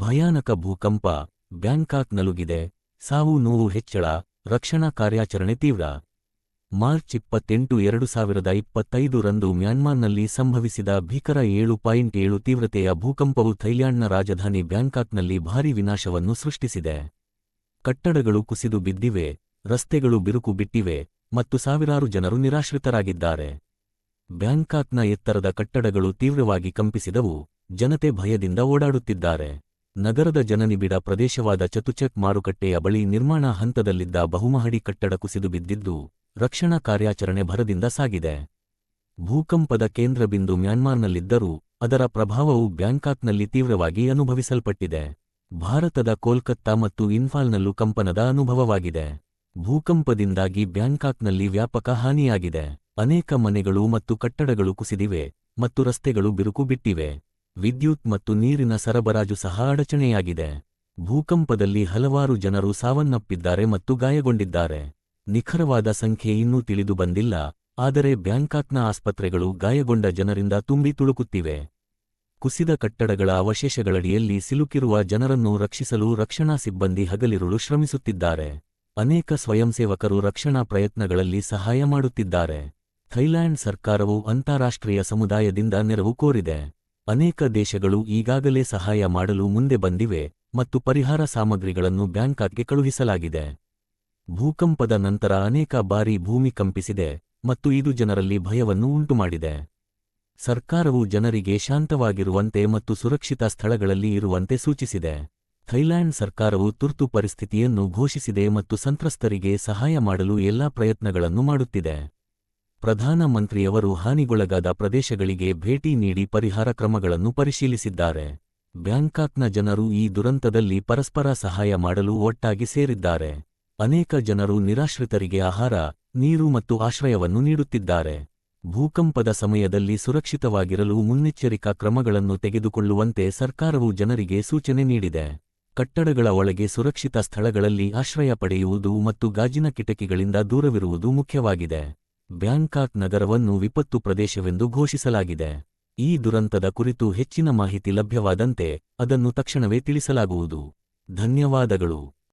ಭಯಾನಕ ಭೂಕಂಪ ಬ್ಯಾಂಕಾಕ್ ನಲುಗಿದೆ ಸಾವು ನೋವು ಹೆಚ್ಚಳ, ರಕ್ಷಣಾ ಕಾರ್ಯಾಚರಣೆ ತೀವ್ರ. ಮಾರ್ಚ್ ಇಪ್ಪತ್ತೆಂಟು, ಎರಡು ಸಾವಿರದ ಇಪ್ಪತ್ತೈದು ರಂದು ಮ್ಯಾನ್ಮಾರ್ನಲ್ಲಿ ಸಂಭವಿಸಿದ ಭೀಕರ ಏಳು ಪಾಯಿಂಟ್ ಏಳು ತೀವ್ರತೆಯ ಭೂಕಂಪವು ಥೈಲ್ಯಾಂಡ್ನ ರಾಜಧಾನಿ ಬ್ಯಾಂಕಾಕ್ನಲ್ಲಿ ಭಾರೀ ವಿನಾಶವನ್ನು ಸೃಷ್ಟಿಸಿದೆ. ಕಟ್ಟಡಗಳು ಕುಸಿದು ಬಿದ್ದಿವೆ, ರಸ್ತೆಗಳು ಬಿರುಕು ಬಿಟ್ಟಿವೆ ಮತ್ತು ಸಾವಿರಾರು ಜನರು ನಿರಾಶ್ರಿತರಾಗಿದ್ದಾರೆ. ಬ್ಯಾಂಕಾಕ್ನ ಎತ್ತರದ ಕಟ್ಟಡಗಳು ತೀವ್ರವಾಗಿ ಕಂಪಿಸಿದವು, ಜನತೆ ಭಯದಿಂದ ಓಡಾಡುತ್ತಿದ್ದಾರೆ. ನಗರದ ಜನನಿಬಿಡ ಪ್ರದೇಶವಾದ ಚತುಚಕ್ ಮಾರುಕಟ್ಟೆಯ ಬಳಿ ನಿರ್ಮಾಣ ಹಂತದಲ್ಲಿದ್ದ ಬಹುಮಹಡಿ ಕಟ್ಟಡ ಕುಸಿದು ಬಿದ್ದಿದ್ದು, ರಕ್ಷಣಾ ಕಾರ್ಯಾಚರಣೆ ಭರದಿಂದ ಸಾಗಿದೆ. ಭೂಕಂಪದ ಕೇಂದ್ರಬಿಂದು ಮ್ಯಾನ್ಮಾರ್ನಲ್ಲಿದ್ದರೂ, ಅದರ ಪ್ರಭಾವವು ಬ್ಯಾಂಕಾಕ್ನಲ್ಲಿ ತೀವ್ರವಾಗಿ ಅನುಭವಿಸಲ್ಪಟ್ಟಿದೆ. ಭಾರತದ ಕೋಲ್ಕತ್ತಾ ಮತ್ತು ಇನ್ಫಾಲ್ನಲ್ಲೂ ಕಂಪನದ ಅನುಭವವಾಗಿದೆ. ಭೂಕಂಪದಿಂದಾಗಿ ಬ್ಯಾಂಕಾಕ್ನಲ್ಲಿ ವ್ಯಾಪಕ ಹಾನಿಯಾಗಿದೆ. ಅನೇಕ ಮನೆಗಳು ಮತ್ತು ಕಟ್ಟಡಗಳು ಕುಸಿದಿವೆ ಮತ್ತು ರಸ್ತೆಗಳು ಬಿರುಕು ಬಿಟ್ಟಿವೆ. ವಿದ್ಯುತ್ ಮತ್ತು ನೀರಿನ ಸರಬರಾಜು ಸಹ ಅಡಚಣೆಯಾಗಿದೆ. ಭೂಕಂಪದಲ್ಲಿ ಹಲವಾರು ಜನರು ಸಾವನ್ನಪ್ಪಿದ್ದಾರೆ ಮತ್ತು ಗಾಯಗೊಂಡಿದ್ದಾರೆ. ನಿಖರವಾದ ಸಂಖ್ಯೆ ಇನ್ನೂ ತಿಳಿದು ಬಂದಿಲ್ಲ, ಆದರೆ ಬ್ಯಾಂಕಾಕ್ನ ಆಸ್ಪತ್ರೆಗಳು ಗಾಯಗೊಂಡ ಜನರಿಂದ ತುಂಬಿ ತುಳುಕುತ್ತಿವೆ. ಕುಸಿದ ಕಟ್ಟಡಗಳ ಅವಶೇಷಗಳಡಿಯಲ್ಲಿ ಸಿಲುಕಿರುವ ಜನರನ್ನು ರಕ್ಷಿಸಲು ರಕ್ಷಣಾ ಸಿಬ್ಬಂದಿ ಹಗಲಿರುಳು ಶ್ರಮಿಸುತ್ತಿದ್ದಾರೆ. ಅನೇಕ ಸ್ವಯಂಸೇವಕರು ರಕ್ಷಣಾ ಪ್ರಯತ್ನಗಳಲ್ಲಿ ಸಹಾಯ ಮಾಡುತ್ತಿದ್ದಾರೆ. ಥೈಲ್ಯಾಂಡ್ ಸರ್ಕಾರವು ಅಂತಾರಾಷ್ಟ್ರೀಯ ಸಮುದಾಯದಿಂದ ನೆರವು ಕೋರಿದೆ. ಅನೇಕ ದೇಶಗಳು ಈಗಾಗಲೇ ಸಹಾಯ ಮಾಡಲು ಮುಂದೆ ಬಂದಿವೆ ಮತ್ತು ಪರಿಹಾರ ಸಾಮಗ್ರಿಗಳನ್ನು ಬ್ಯಾಂಕಾಕ್ಗೆ ಕಳುಹಿಸಲಾಗಿದೆ. ಭೂಕಂಪದ ನಂತರ ಅನೇಕ ಬಾರಿ ಭೂಮಿ ಕಂಪಿಸಿದೆ ಮತ್ತು ಇದು ಜನರಲ್ಲಿ ಭಯವನ್ನು ಉಂಟುಮಾಡಿದೆ. ಸರ್ಕಾರವು ಜನರಿಗೆ ಶಾಂತವಾಗಿರುವಂತೆ ಮತ್ತು ಸುರಕ್ಷಿತ ಸ್ಥಳಗಳಲ್ಲಿ ಇರುವಂತೆ ಸೂಚಿಸಿದೆ. ಥೈಲ್ಯಾಂಡ್ ಸರ್ಕಾರವು ತುರ್ತು ಪರಿಸ್ಥಿತಿಯನ್ನು ಘೋಷಿಸಿದೆ ಮತ್ತು ಸಂತ್ರಸ್ತರಿಗೆ ಸಹಾಯ ಮಾಡಲು ಎಲ್ಲಾ ಪ್ರಯತ್ನಗಳನ್ನು ಮಾಡುತ್ತಿದೆ. ಪ್ರಧಾನಮಂತ್ರಿಯವರು ಹಾನಿಗೊಳಗಾದ ಪ್ರದೇಶಗಳಿಗೆ ಭೇಟಿ ನೀಡಿ ಪರಿಹಾರ ಕ್ರಮಗಳನ್ನು ಪರಿಶೀಲಿಸಿದ್ದಾರೆ. ಬ್ಯಾಂಕಾಕ್ನ ಜನರು ಈ ದುರಂತದಲ್ಲಿ ಪರಸ್ಪರ ಸಹಾಯ ಮಾಡಲು ಒಟ್ಟಾಗಿ ಸೇರಿದ್ದಾರೆ. ಅನೇಕ ಜನರು ನಿರಾಶ್ರಿತರಿಗೆ ಆಹಾರ, ನೀರು ಮತ್ತು ಆಶ್ರಯವನ್ನು ನೀಡುತ್ತಿದ್ದಾರೆ. ಭೂಕಂಪದ ಸಮಯದಲ್ಲಿ ಸುರಕ್ಷಿತವಾಗಿರಲು ಮುನ್ನೆಚ್ಚರಿಕಾ ಕ್ರಮಗಳನ್ನು ತೆಗೆದುಕೊಳ್ಳುವಂತೆ ಸರ್ಕಾರವು ಜನರಿಗೆ ಸೂಚನೆ ನೀಡಿದೆ. ಕಟ್ಟಡಗಳ ಒಳಗೆ ಸುರಕ್ಷಿತ ಸ್ಥಳಗಳಲ್ಲಿ ಆಶ್ರಯ ಪಡೆಯುವುದು ಮತ್ತು ಗಾಜಿನ ಕಿಟಕಿಗಳಿಂದ ದೂರವಿರುವುದು ಮುಖ್ಯವಾಗಿದೆ. ಬ್ಯಾಂಕಾಕ್ ನಗರವನ್ನು ವಿಪತ್ತು ಪ್ರದೇಶವೆಂದು ಘೋಷಿಸಲಾಗಿದೆ. ಈ ದುರಂತದ ಕುರಿತು ಹೆಚ್ಚಿನ ಮಾಹಿತಿ ಲಭ್ಯವಾದಂತೆ ಅದನ್ನು ತಕ್ಷಣವೇ ತಿಳಿಸಲಾಗುವುದು. ಧನ್ಯವಾದಗಳು.